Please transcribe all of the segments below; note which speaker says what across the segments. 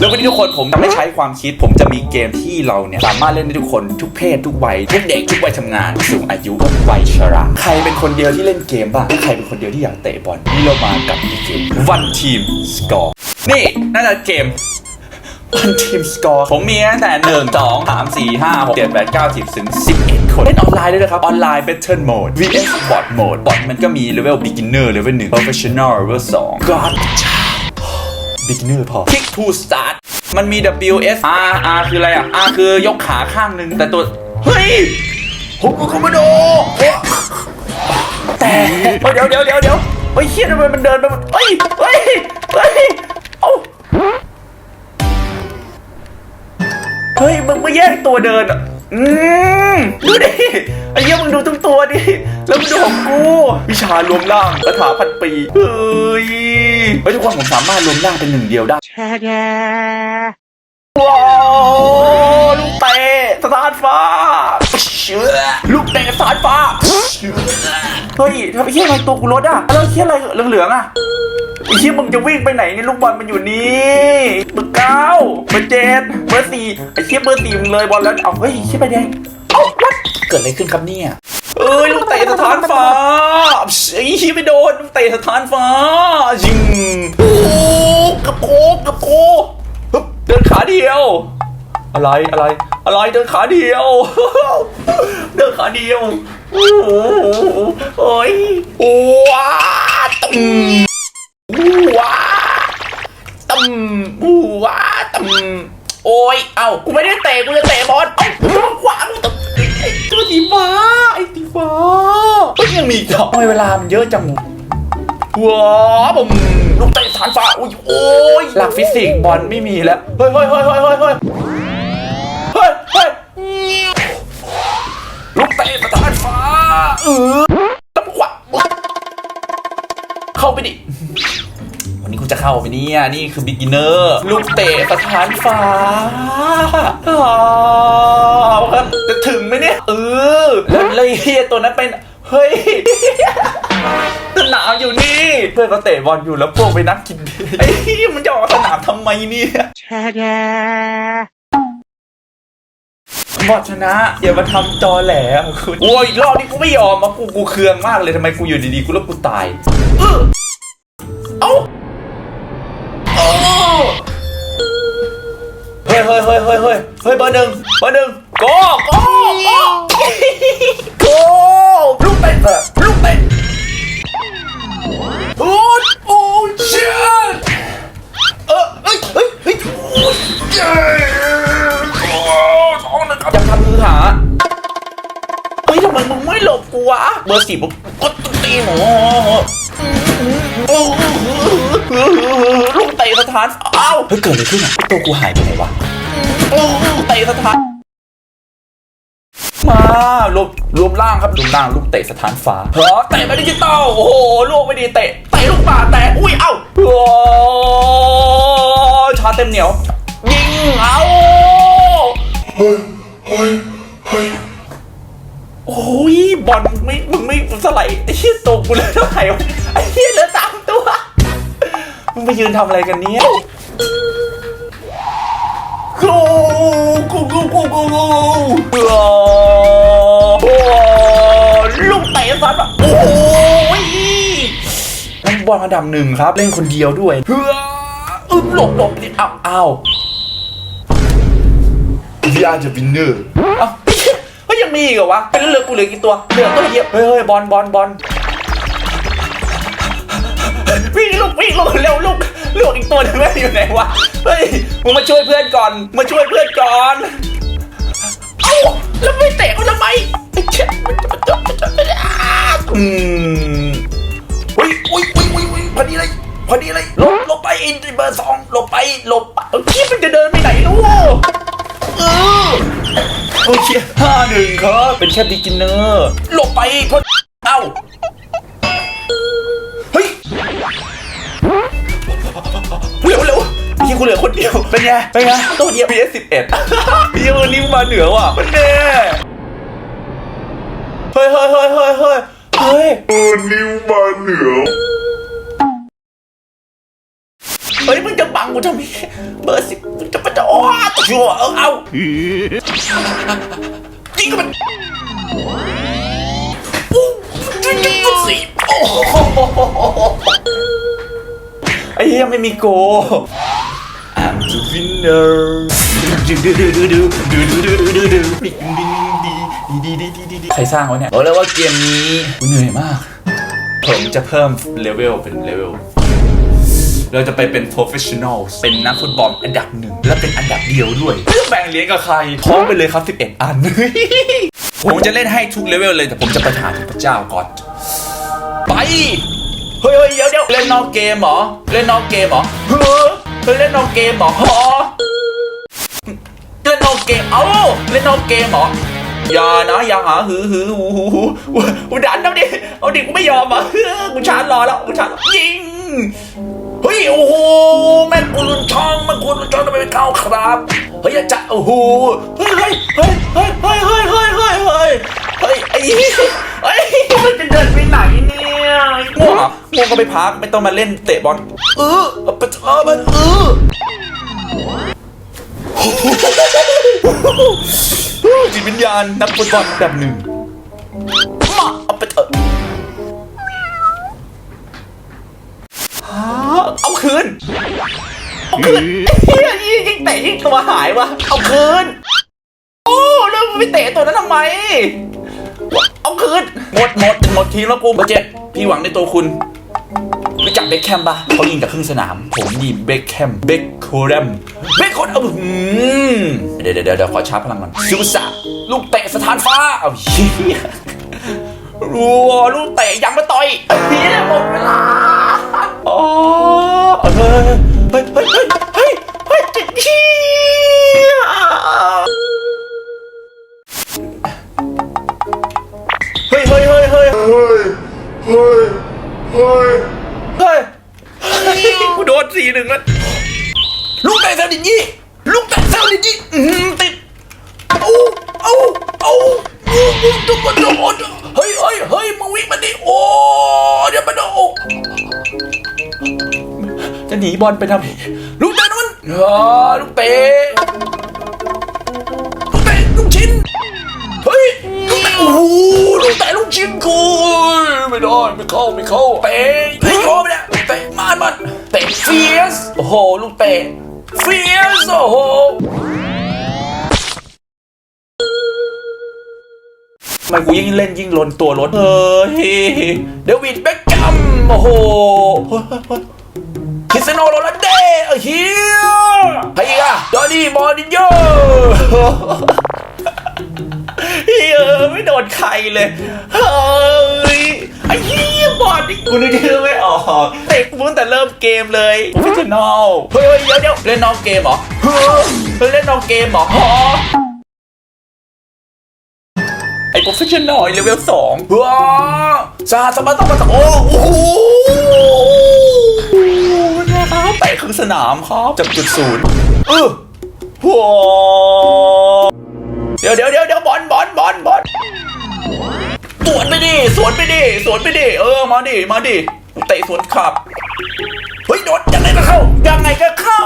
Speaker 1: แล้ววันนี้ทุกคนผมจะไม่ใช้ความคิด ผมจะมีเกมที่เราเนี่ยสามารถเล่นได้ทุกคนทุกเพศทุกวัยทุกเด็กทุกวัยทำงานสูงอายุทุกวัยชราใครเป็นคนเดียวที่เล่นเกมบ้างใครเป็นคนเดียวที่อยากเตะบอลนี่เรามากับเกม One Team Score นี่น่าจะเกม One Team Score ผมมีตั้งแต่1 2 3 4 5 6 7 8 9 10ถึง11คนเล่นออนไลน์ด้วยนะครับ ออนไลน์ Battle Mode vs Bot Mode บอทมันก็มี Level Beginner Level 1 Professional Level 2 God beginner พอ kick to start มันมี W S R R คืออะไรอะ R คือยกขาข้างหนึ่งแต่ตัว เฮ้ยผมคือคอมโดแต่เดี๋ยวเดี๋ยวเดี๋ยวเดี๋ยวเฮ้ยเฮียทำไมมันเดินไปเฮ้ยเฮ้ยเฮ้ยเอ้าเฮ้ยมึงมาแยกตัวเดินอะอืม ดูดิไอ้เหี้ยมึงดูทั้งตัวดิ แล้วมึงดูของกู วิชารวมร่างคาถาพันปี เฮ้ยเฮ้ยทุกคนผมสามารถรวมร่างเป็นหนึ่งเดียวได้ว้าวลูกเตะสถานฟ้าลูกเตะสถานฟ้าเฮ้ยทำไมเฮียอะไรตัวกูรถอะ แล้วเฮียอะไรเหลืองๆอะไอ้เฮียมึงจะวิ่งไปไหนเนี่ยลูกบอลมันอยู่นี่เบอร์เก้าเบอร์เจ็ดเบอร์สี่ไอ้เฮียเบอร์สี่มึงเลยบอลแล้วเอาเฮ้ยเฮียไปแดง เกิดอะไรขึ้นครับเนี่ยเอ้ยลูกเตะสถานฟ้าไอ้ฮีไปโดนลูกเตะสถานฟ้ายิงโอ้กระโปงกระโปงฮึบเดินขาเดียว อะไรอะไร อะไรเดินขาเดียว เดินขาเดียวโอ้โอ้ยว้าตึมว้าตึมว้าตึมโอ้ยเอ้ากูไม่ได้เตะกูจะเตะบอลเอ้ากูต้องขวางตึม ไอ้ตัวสีฟ้าไอ้สีฟ้าเฮ้ยยังมีอีกเหรอทำไมเวลามันเยอะจังว้าวผมลูกเตะฐานฟ้าอุ้ยโอ้ยหลักฟิสิกส์บอลไม่มีแล้วเฮ้ยเฮ้ยเฮ้ยเฮ้ยเฮ้ยเฮ้ยเฮ้ยเฮ้ยลูกเตะฐานฟ้าเออตะขวะเข้าไปดิ จะเข้าไปเนี่ย นี่คือบิ๊กเนอร์ลูกเตะสถานฟ้าอ้าวครับจะถึงไหมเนี่ย เออแล้วแล้วไอ้เฮียตัวนั้นเป็น เฮ้ยสนามอยู่นี่ เพื่อนเขาเตะบอลอยู่แล้วพวกไปนักกินเบียร์ไอ้เหี้ยมันจะออกสนามทำไมเนี่ยบอชนะอย่ามาทำจอแหลมคุณโอ้ยรอบนี้กูไม่ยอมมากูกูเคืองมากเลยทำไมกูอยู่ดีๆกูแล้วกูตาย เออเอ้า ยเฮ้ยเฮ้ยเฮ้ยเฮ้ยเฮ้ยเบอร์หนึ่งเบอร์หนึ่งโกโกโกโกลูกเตะเถอะลูกเตะโอ้ยโอ้ยเชี่ยเออเฮ้ยเฮ้ยเฮ้ยโอ้ยเย้โอ้ท้องนะครับอย่าทำมือหาเฮ้ยทำไมมึงไม่หลบกูวะเบอร์สี่ผม กดตีหัวโอ้โหลูกเตะสถานอ้าวเฮ้ยเกิดอะไรขึ้นอะตัวกูหายไปไหนวะโอ้โหเตะสถานมารวมรวมร่างครับรวมร่างลูกเตะสถานฟ้าเหรอเตะไปดิจิตอลโอ้โหลูกไม่ดีเตะเตะลูกป่าแตะอุ้ยเอ้าโอ้ชาเต็มเหนียว ยิงเอาโอ้ย บอลมึงไม่มึงไม่สไลด์ไอ้เหี้ยตกกูเลยเท่าไหร่วะไอ้เหี้ยเหลือสามตัวมึงไปยืนทำอะไรกันเนี่ยกูกูกูกูกูกูโอ้ลูกเตะสัตว์แบบโอ้ยนักบอลอันดับหนึ่งครับ เล่นคนเดียวด้วยเฮ้ออึบหลบหลบดิอ้าวอ้าว
Speaker 2: We are the winner
Speaker 1: เอ้าเฮ้ ยังมีอีกเหรอวะเป็นเรือกูเหลือกี่ตัวเหลือตัวเดียวเฮ้ยเฮ้ยบอลบอลบอลวิ่งลูกวิ่งลูกเร็วลูกลูกอีกตัวนึงแม่อยู่ไหนวะเฮ้ยมึงมาช่วยเพื่อนก่อนมาช่วยเพื่อนก่อนเอ้าแล้วไม่เตะเขาทำไมไอ้เชี่ยมันจะมันจะมันจะมันจะอ้าอืมเฮ้ยอุ้ยอุ้ยอุ้ยอุ้ยพอดีเลยพอดีเลยหลบหลบไปอินเบอร์สองหลบไปหลบไปเอ้าที่มันจะเดินไปไหนลูกเออ โอเคห้าหนึ่งครับ เป็นแค่บิ๊กินเนอร์ หลบไปเพรเอ้า เฮ้ย เร็วเร็วพี่คุณเหลือคนเดียว เป็นไง เป็นไงตัวเดียว BS 11พี่วันนี้มาเหนือว่ะเป็นแน่เฮ้ยเฮ้ยเฮ้ยเฮ้ยเฮ้ยเฮ้ย
Speaker 2: ตันิ้วมาเหนือ
Speaker 1: เฮ้ยมึงจะบังกูทำไมเบอร์สิมึงจะไปจะอ้อตัวชัวเออเอา ยิงก็มันอู้ยิงก็สิโอ้โหไอ้เหี้ยไม่มีโก I'm the winner ดูดูดูดูดูดูดูดูดูดูใครสร้างวะเนี่ยบอกเลยว่าเกมนี้กูเหนื่อยมาก ผมจะเพิ่มเลเวลเป็นเลเวล เราจะไปเป็น professional เป็นนักฟุตบอลอันดับหนึ่ง และเป็นอันดับเดียวด้วยไม่ต้องแบ่งเหรียญกับใคร พร้อมไปเลยครับ 11 อัน ผมจะเล่นให้ทุกเลเวลเลย แต่ผมจะไปหาถึงพระเจ้าก่อน ไป เฮ้ยเฮ้ยเดี๋ยวเดี๋ยวเล่นนอกเกมเหรอ เล่นนอกเกมเหรอ เฮ้ยเฮ้ยเล่นนอกเกมเหรอฮะเล่นนอกเกม เอ้า เล่นนอกเกมเหรออย่านะอย่าหาหือหือหูหูหูหูดันเอาดิเอาดิกูไม่ยอมอะเฮ้ยกูชาร์จรอแล้วกูชาร์จยิง เฮ้ยโอ้โหแม่งกุลช่องแม่งกุลช่องทำไมไม่เข้าครับเฮ้ยอาจะโอ้โหเฮ้ยเฮ้ยเฮ้ยเฮ้ยเฮ้ยเฮ้ยเฮ้ยเฮ้ยเฮ้ยเฮ้ยไอ้เฮ้ยเฮ้ยมันจะเดินไปไหนเนี่ยง่วงเหรอง่วงก็ไปพักไม่ต้องมาเล่นเตะบอลเออเอาไปเออมันเออจิตวิญญาณนักฟุตบอลแบบหนึ่งมาเอาไปเถอะ เอาคืน เอาคืนเฮียยิงยิงเตะยิงตัวหายวะเอาคืน โอ้แล้วมึงไปเตะตัวนั้นทำไม เอาคืน หมดหมดหมดทีมแล้วกูเบอร์เจ็ดพี่หวังในตัวคุณรู้จักเบคแคมปะเขายิงจากครึ่งสนาม ผมยิงเบคแคมเบคโคแรมเบคโคแรมอืมเดี๋ยวเดี๋ยวเดี๋ยวขอชาร์จพลังก่อนซูซาลูกเตะสถานฟ้า เอาเฮียรัวลูกเตะยังมาต่อยเฮียหม เอาทุกคนทุกคนเฮ้ยเฮ้ยเฮ้ยมึงวิ่งมาดิโอ้เดี๋ยวมันโอ้จะหนีบอลไปทำไมลูกเตะนั่นอ่าลูกเตะลูกเตะลูกชิ้นเฮ้ยลูกเตะโอ้โหลูกเตะลูกชิ้นกูไม่ได้ไม่เข้าไม่เข้าเตะเฮ้ยโยมเนี่ยเตะมันมันเตะเฟียสโอ้โหลูกเตะเฟียสโอ้โห ไมกูยิ่งเล่นยิ่งลนตัวรถเฮ้ยเดวิดเบคแฮมโอ้โหคริสเตียโนโรนัลโดเฮียใครอีกอะจอร์ดี้มอรินโยเฮียไม่โดนใครเลย เฮ้ยไอ้เฮียบอลนี่กูนึกชื่อไม่ออกเตะกูตั้งแต่เริ่มเกมเลยเฟชชั่นอลเฮ้ยเดี๋ยวเดี๋ยวเล่นนอกเกมเหรอเฮ้ยเล่นนอกเกมเหรอ ไอ้โปรเฟชชั่นอลเลเวลสองว้าซาสมาต้องมาตโอ้โอ้โหนะครับเตะครึ่งสนามครับจากจุดศูนย์เออว้าวเดี๋ยวเดี๋ยวเดี๋ยวเดี๋ยวบอลบอลบอลบอลสวนไปดิสวนไปดิสวนไปดิเออมาดิมาดิเตะสวนขับเฮ้ยโดดยังไงก็เข้ายังไงก็เข้า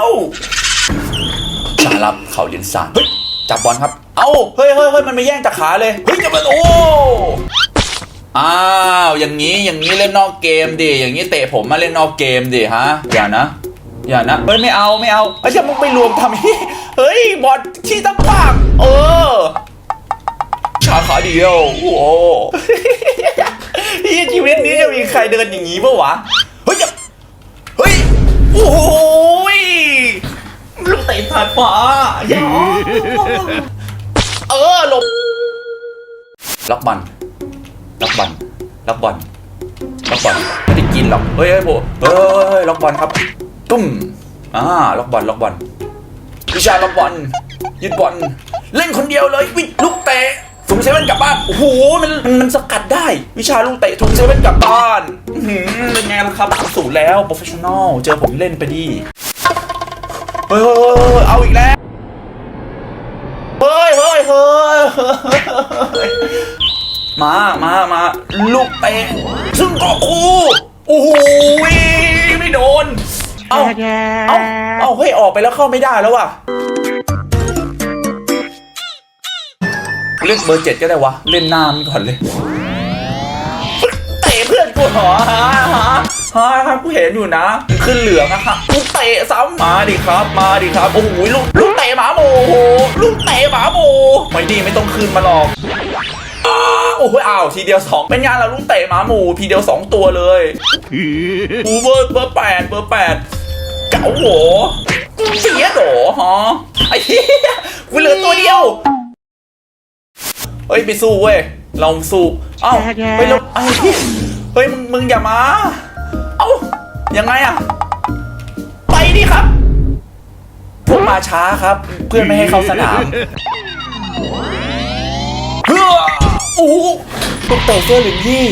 Speaker 1: ชาลับเขาเลียนสานเฮ้ย จับบอลครับ เอ้า เฮ้ยเฮ้ยเฮ้ยมันไม่แย่งจากขาเลย เฮ้ยจะมาโอ้ อ้าว อย่างนี้ อย่างนี้เล่นนอกเกมดิ อย่างนี้เตะผมมาเล่นนอกเกมดิฮะ อย่านะ อย่านะ เฮ้ยไม่เอาไม่เอาไอ้เชี่ยมึงไปรวมทำไมเฮ้ยบอลที่ตั้งปากเออชาขาเดียว โอ้โหที่ชีวิตนี้จะมีใครเดินอย่างนี้ปะวะ เฮ้ยอย่าเฮ้ย ขาขวาอย่าเออหลบล็อกบอลล็อกบอลล็อกบอลล็อกบอลไม่ได้กินหรอกเฮ้ยเฮ้ยโบเฮ้ยล็อกบอลครับ ตุ้มอ่าล็อกบอลล็อกบอลวิชาล็อกบอลยึดบอลเล่นคนเดียวเลยวิลูกเตะถุงเซเว่นกลับบ้าน โอ้โห มัน มันสกัดได้ วิชาลูกเตะถุงเซเว่นกลับบ้านเป็นไงล่ะครับศูนย์แล้ว โปรเฟชชั่นอล เจอผมเล่นไปดิ เอาอีกแล้วเฮ้ยเฮ้ยเฮ้ยเฮ้ยมามามาลูกเตะซึ่งก็คูโอ้โหไม่โดน เอาเอาเอาเฮ้ยออกไปแล้วเข้าไม่ได้แล้วว่ะเล่นเบอร์เจ็ดก็ได้วะ เล่นหน้ามันก่อนเลย เตะเพื่อนกูเหรอ ฮะฮะฮะฮะกูเห็นอยู่นะขึ้นเหลืองอะฮะลูกเตะซ้ำมาดิครับ มาดิครับ โอ้โหลูกลูกเตะหมาโมโอ้โหลูกเตะหมาโมไม่ดีไม่ต้องคืนมาหรอกอ้าวโอ้โหอ้าวทีเดียวสองเป็นงานเราลูกเตะหมาหมูทีเดียวสองตัวเลยอูเบอร์เบอร์แปดเบอร์แปดเก๋าโหเสียโหรอฮะไอ้เหี้ยกูเหลือตัวเดียว เฮ้ย ไปสู้เว้ย เราสู้ เอ้าเฮ้ยเราไอ้พี่เฮ้ยมึงมึงอย่ามาเอ้า ยังไงอะไปดิครับพวกมาช้าครับ เพื่อนไม่ให้เข้าสนามเฮ้อโอ้โหพวกเตะเสื้อเหลืองยี่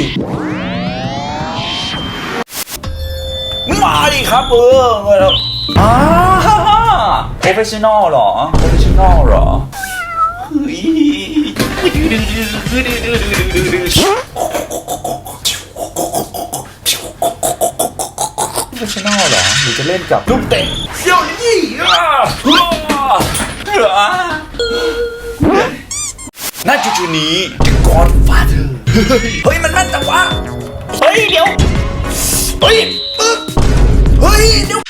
Speaker 1: มาดิครับเออแล้วอ่าโปรเฟชชั่นอลเหรอโปรเฟชชั่นอลเหรอโป หรือจะเล่นกับลูกเตะเซี่ยวยี่อะอะณจุดๆนี้ The Godfather เฮ้ย มันแม่นจังวะเฮ้ย เดี๋ยว เฮ้ยอึ๊บเฮ้ย เดี๋ยว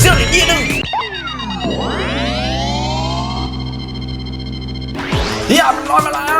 Speaker 1: เซี่ยวยี่หนึ่งอย่ามันลอยมาแล้